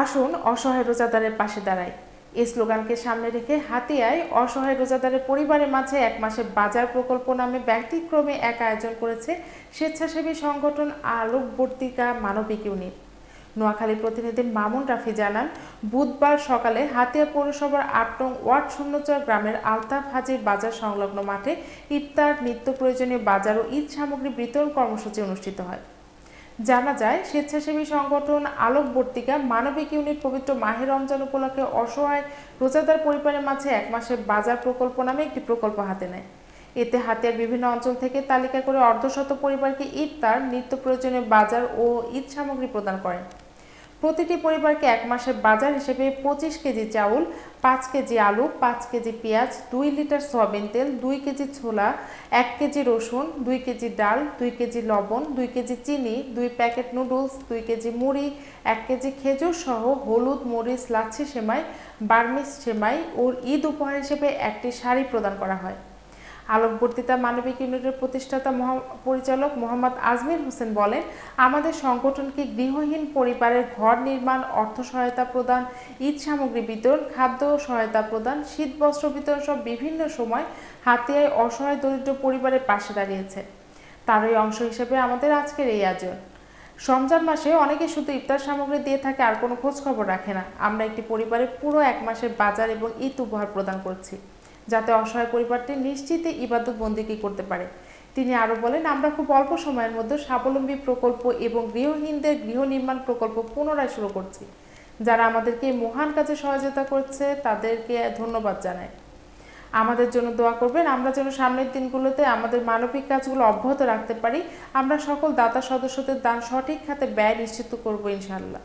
আসুন, অসহায় রোজাদারের পাশে দাঁড়াই। এই স্লোগানকে সামনে রেখে হাতিয়ায় অসহায় রোজাদারের পরিবারের মাঝে এক মাসে বাজার প্রকল্প নামে ব্যক্তিক্রমে এক আয়োজন করেছে স্বেচ্ছাসেবী সংগঠন আলোকবর্তিকা মানবিক ইউনিট। নোয়াখালী প্রতিনিধি মামুন রাফি জানান, বুধবার সকালে হাতিয়া পৌরসভার আট নং ওয়ার্ড শূন্যচর গ্রামের আলতাফ হাজির বাজার সংলগ্ন মাঠে ইফতার, নিত্য প্রয়োজনীয় বাজার ও ঈদ সামগ্রী বিতরণ কর্মসূচি অনুষ্ঠিত হয়। জানা যায়, স্বেচ্ছাসেবী সংগঠন আলোকবর্তিকা মানবিক ইউনিট পবিত্র মাহের রমজান উপলক্ষে অসহায় রোজাদার পরিবারের মাঝে এক মাসের বাজার প্রকল্প নামে একটি প্রকল্প হাতে নেয়। এতে হাতিয়ার বিভিন্ন অঞ্চল থেকে তালিকা করে অর্ধশত পরিবারকে ইফতার নিত্য প্রয়োজনীয় বাজার ও ঈদ সামগ্রী প্রদান করেন। প্রতিটি পরিবারকে এক মাসের বাজার হিসেবে পঁচিশ কেজি চাউল, পাঁচ কেজি আলু, পাঁচ কেজি পেঁয়াজ, দুই লিটার সয়াবিন তেল, দুই কেজি ছোলা, এক কেজি রসুন, দুই কেজি ডাল, দুই কেজি লবণ, দুই কেজি চিনি, দুই প্যাকেট নুডলস, দুই কেজি মুড়ি, এক কেজি খেজুর সহ হলুদ, মরিচ, লাচ্ছি সেমাই, বার্মিস সেমাই ও ঈদ উপহার হিসেবে একটি শাড়ি প্রদান করা হয়। আলোকবর্তিতা মানবিক ইউনিটের প্রতিষ্ঠাতা পরিচালক মোহাম্মদ আজমির হোসেন বলেন, আমাদের সংগঠনকে গৃহহীন পরিবারের ঘর নির্মাণ, অর্থ সহায়তা প্রদান ঈদ সামগ্রী বিতরণ, খাদ্য সহায়তা প্রদান, শীত বস্ত্র বিতরণ সব বিভিন্ন সময় হাতিয়ায় অসহায় দরিদ্র পরিবারের পাশে দাঁড়িয়েছে। তারই অংশ হিসেবে আমাদের আজকের এই আয়োজন। রমজান মাসে অনেকে শুধু ইফতার সামগ্রী দিয়ে থাকে, আর কোনো খোঁজ খবর রাখে না। আমরা একটি পরিবারের পুরো এক মাসের বাজার এবং ঈদ উপহার প্রদান করছি। যাতে অসহায় পরিবারটি নিশ্চিতে ইবাদত বন্দিকি করতে পারে। তিনি আরও বলেন, আমরা খুব অল্প সময়ের মধ্যে স্বাবলম্বী প্রকল্প এবং গৃহহীনদের গৃহ নির্মাণ প্রকল্প পুনরায় শুরু করছি, যারা আমাদেরকে মহান কাজে সহযোগিতা করছে, তাদেরকে ধন্যবাদ জানাই। আমাদের জন্য দোয়া করবেন, আমরা যেন সামনের দিনগুলোতে আমাদের মানবিক কাজগুলো অব্যাহত রাখতে পারি। আমরা সকল দাতা সদস্যদের দান সঠিক খাতে ব্যয় নিশ্চিত করব ইনশাআল্লাহ।